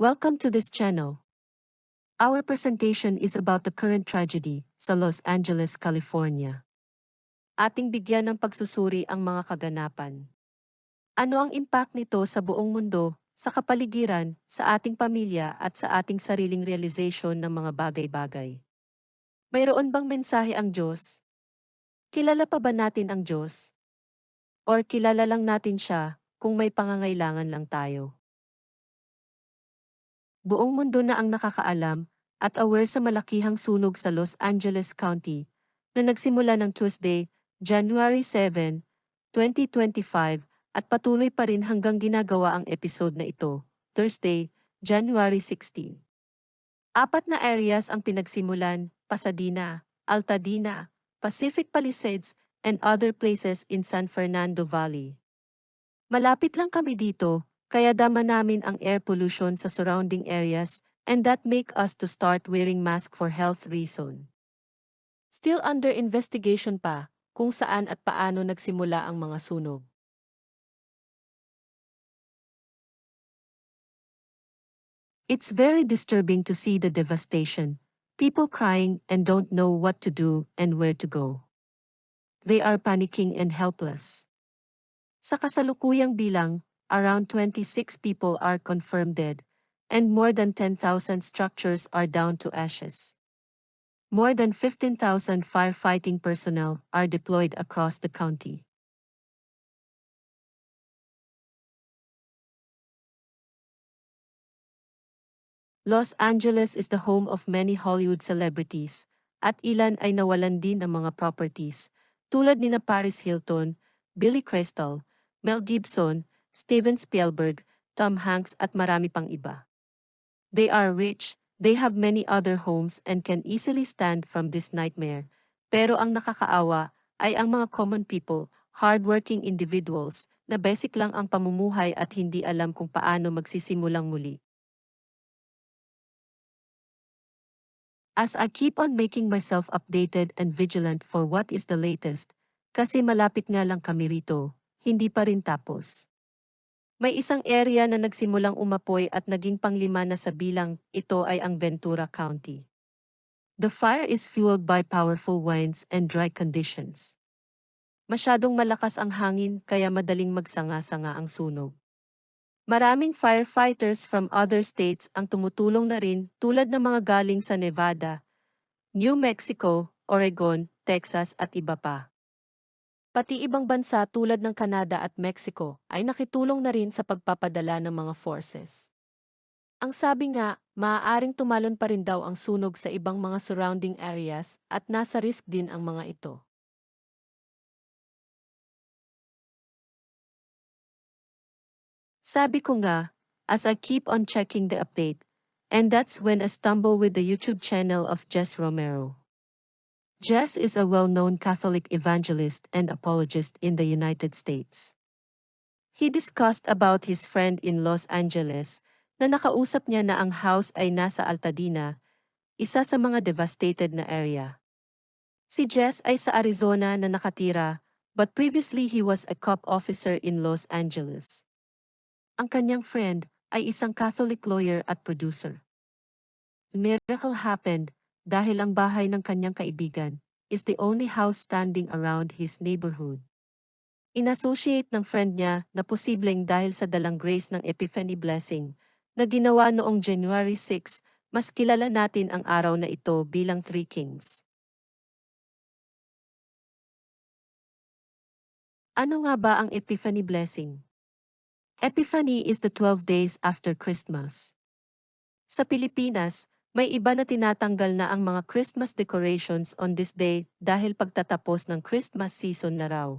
Welcome to this channel. Our presentation is about the current tragedy sa Los Angeles, California. Ating bigyan ng pagsusuri ang mga kaganapan. Ano ang impact nito sa buong mundo, sa kapaligiran, sa ating pamilya at sa ating sariling realization ng mga bagay-bagay? Mayroon bang mensahe ang Diyos? Kilala pa ba natin ang Diyos? Or kilala lang natin siya kung may pangangailangan lang tayo? Buong mundo na ang nakakaalam at aware sa malakihang sunog sa Los Angeles County na nagsimula ng Tuesday, January 7, 2025 at patuloy pa rin hanggang ginagawa ang episode na ito, Thursday, January 16. Apat na areas ang pinagsimulan, Pasadena, Altadena, Pacific Palisades, and other places in San Fernando Valley. Malapit lang kami dito, kaya dama namin ang air pollution sa surrounding areas and that make us to start wearing mask for health reason. Still under investigation pa kung saan at paano nagsimula ang mga sunog. It's very disturbing to see the devastation, people crying and don't know what to do and where to go. They are panicking and helpless. Sa kasalukuyang bilang, around 26 people are confirmed dead, and more than 10,000 structures are down to ashes. More than 15,000 firefighting personnel are deployed across the county. Los Angeles is the home of many Hollywood celebrities, at ilan ay nawalan din ng mga properties, tulad ni na Paris Hilton, Billy Crystal, Mel Gibson, Steven Spielberg, Tom Hanks at marami pang iba. They are rich, they have many other homes and can easily stand from this nightmare, pero ang nakakaawa ay ang mga common people, hardworking individuals, na basic lang ang pamumuhay at hindi alam kung paano magsisimulang muli. As I keep on making myself updated and vigilant for what is the latest, kasi malapit nga lang kami rito, hindi pa rin tapos. May isang area na nagsimulang umapoy at naging panglima na sa bilang, ito ay ang Ventura County. The fire is fueled by powerful winds and dry conditions. Masyadong malakas ang hangin kaya madaling magsanga-sanga ang sunog. Maraming firefighters from other states ang tumutulong na rin tulad ng mga galing sa Nevada, New Mexico, Oregon, Texas at iba pa. Pati ibang bansa tulad ng Canada at Mexico ay nakitulong na rin sa pagpapadala ng mga forces. Ang sabi nga, maaaring tumalon pa rin daw ang sunog sa ibang mga surrounding areas at nasa risk din ang mga ito. Sabi ko nga, as I keep on checking the update, and that's when I stumble with the YouTube channel of Jess Romero. Jess is a well-known Catholic evangelist and apologist in the United States. He discussed about his friend in Los Angeles na nakausap niya na ang house ay nasa Altadena, isa sa mga devastated na area. Si Jess ay sa Arizona na nakatira, but previously he was a cop officer in Los Angeles. Ang kanyang friend ay isang Catholic lawyer at producer. Miracle happened dahil ang bahay ng kanyang kaibigan is the only house standing around his neighborhood. Inassociate ng friend niya na posibleng dahil sa dalang grace ng Epiphany Blessing na ginawa noong January 6, mas kilala natin ang araw na ito bilang Three Kings. Ano nga ba ang Epiphany Blessing? Epiphany is the 12 days after Christmas. Sa Pilipinas, may iba na tinatanggal na ang mga Christmas decorations on this day dahil pagtatapos ng Christmas season na raw.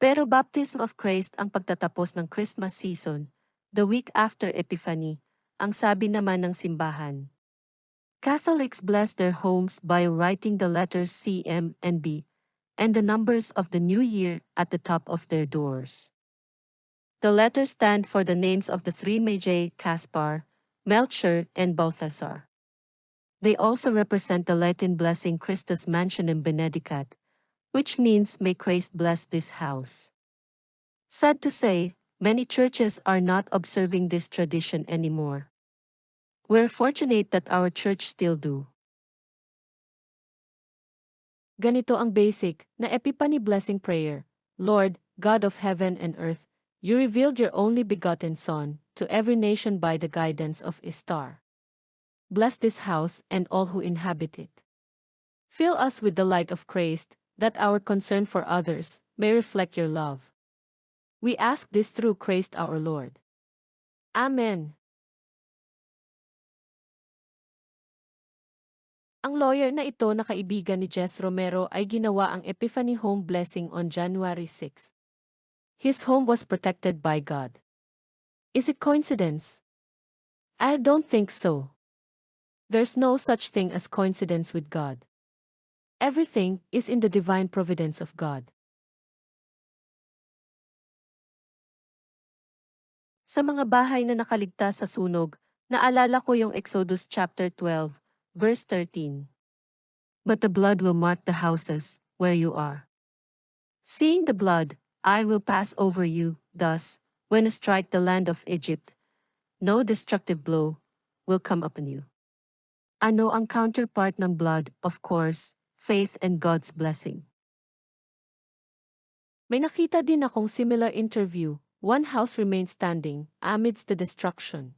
Pero Baptism of Christ ang pagtatapos ng Christmas season, the week after Epiphany, ang sabi naman ng simbahan. Catholics bless their homes by writing the letters C, M, and B, and the numbers of the new year at the top of their doors. The letters stand for the names of the three Magi, Caspar, Melchior, and Balthasar. They also represent the Latin blessing Christus Mansionem Benedicat, which means may Christ bless this house. Sad to say, many churches are not observing this tradition anymore. We're fortunate that our church still do. Ganito ang basic na Epiphany Blessing Prayer. Lord, God of heaven and earth, you revealed your only begotten Son to every nation by the guidance of a star. Bless this house and all who inhabit it. Fill us with the light of Christ, that our concern for others may reflect your love. We ask this through Christ our Lord. Amen. Ang lawyer na ito na kaibigan ni Jess Romero ay ginawa ang Epiphany Home Blessing on January 6. His home was protected by God. Is it coincidence? I don't think so. There's no such thing as coincidence with God. Everything is in the divine providence of God. Sa mga bahay na nakaligtas sa sunog, naalala ko yung Exodus chapter 12, verse 13. But the blood will mark the houses where you are. Seeing the blood, I will pass over you, thus, when strike the land of Egypt, no destructive blow will come upon you. Ano ang counterpart ng blood, of course, faith and God's blessing. May nakita din akong similar interview, one house remained standing amidst the destruction.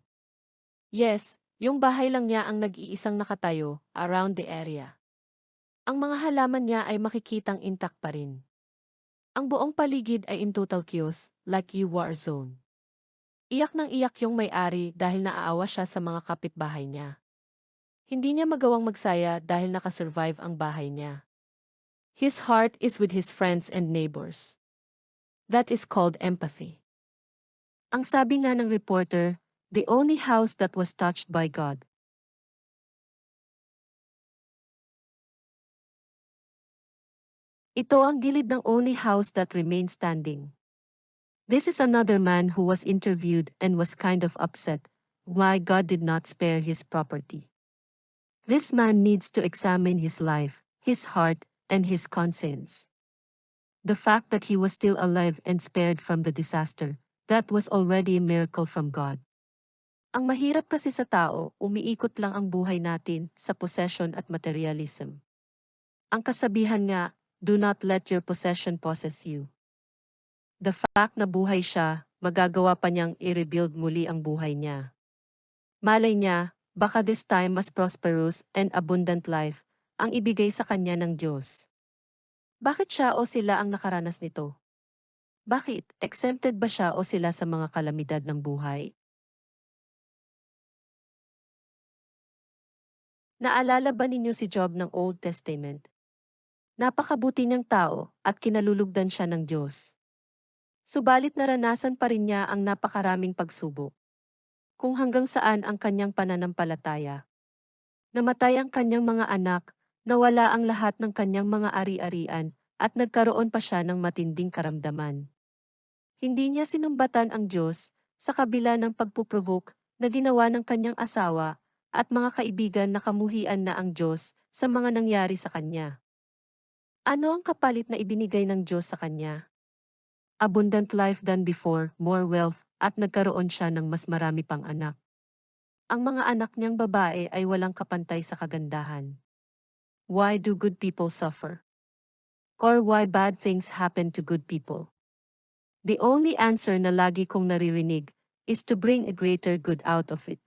Yes, yung bahay lang niya ang nag-iisang nakatayo around the area. Ang mga halaman niya ay makikitang intact pa rin. Ang buong paligid ay in total chaos, like you war zone. Iyak ng iyak yung may-ari dahil naaawa siya sa mga kapitbahay niya. Hindi niya magawang magsaya dahil nakasurvive ang bahay niya. His heart is with his friends and neighbors. That is called empathy. Ang sabi nga ng reporter, the only house that was touched by God. Ito ang gilid ng only house that remained standing. This is another man who was interviewed and was kind of upset why God did not spare his property. This man needs to examine his life, his heart, and his conscience. The fact that he was still alive and spared from the disaster, that was already a miracle from God. Ang mahirap kasi sa tao, umiikot lang ang buhay natin sa possession at materialism. Ang kasabihan nga, do not let your possession possess you. The fact na buhay siya, magagawa pa niyang i-rebuild muli ang buhay niya. Malay niya, baka this time mas prosperous and abundant life ang ibigay sa kanya ng Diyos. Bakit siya o sila ang nakaranas nito? Bakit? Exempted ba siya o sila sa mga kalamidad ng buhay? Naalala ba ninyo si Job ng Old Testament? Napakabuti niyang tao at kinalulugdan siya ng Diyos. Subalit naranasan pa rin niya ang napakaraming pagsubok. Kung hanggang saan ang kanyang pananampalataya. Namatay ang kanyang mga anak, nawala ang lahat ng kanyang mga ari-arian, at nagkaroon pa siya ng matinding karamdaman. Hindi niya sinumbatan ang Diyos sa kabila ng pagpuprovoke na ginawa ng kanyang asawa at mga kaibigan na kamuhian na ang Diyos sa mga nangyari sa kanya. Ano ang kapalit na ibinigay ng Diyos sa kanya? Abundant life than before, more wealth, at nagkaroon siya ng mas marami pang anak. Ang mga anak niyang babae ay walang kapantay sa kagandahan. Why do good people suffer? Or why bad things happen to good people? The only answer na lagi kong naririnig is to bring a greater good out of it.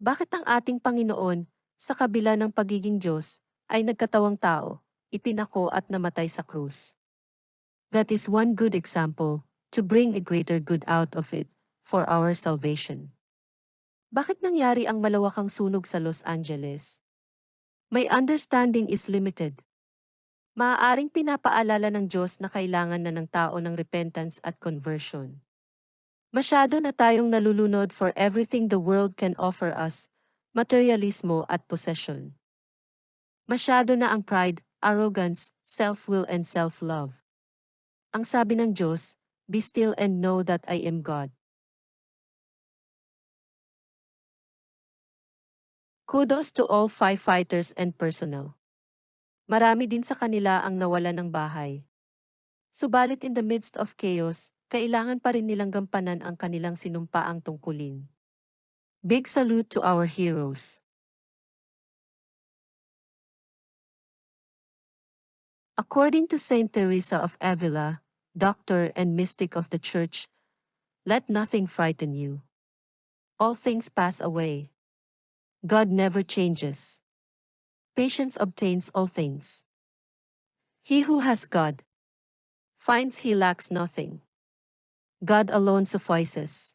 Bakit ang ating Panginoon, sa kabila ng pagiging Diyos, ay nagkatawang tao, ipinako at namatay sa krus? That is one good example, to bring a greater good out of it, for our salvation. Bakit nangyari ang malawakang sunog sa Los Angeles? My understanding is limited. Maaaring pinapaalala ng Diyos na kailangan na ng tao ng repentance at conversion. Masyado na tayong nalulunod for everything the world can offer us, materialismo at possession. Masyado na ang pride, arrogance, self-will and self-love. Ang sabi ng Diyos, Be still and know that I am God. Kudos to all firefighters and personnel. Marami din sa kanila ang nawala ng bahay. Subalit in the midst of chaos, kailangan pa rin nilang gampanan ang kanilang sinumpaang tungkulin. Big salute to our heroes. According to Saint Teresa of Avila, doctor and mystic of the Church, let nothing frighten you. All things pass away. God never changes. Patience obtains all things. He who has God finds he lacks nothing. God alone suffices.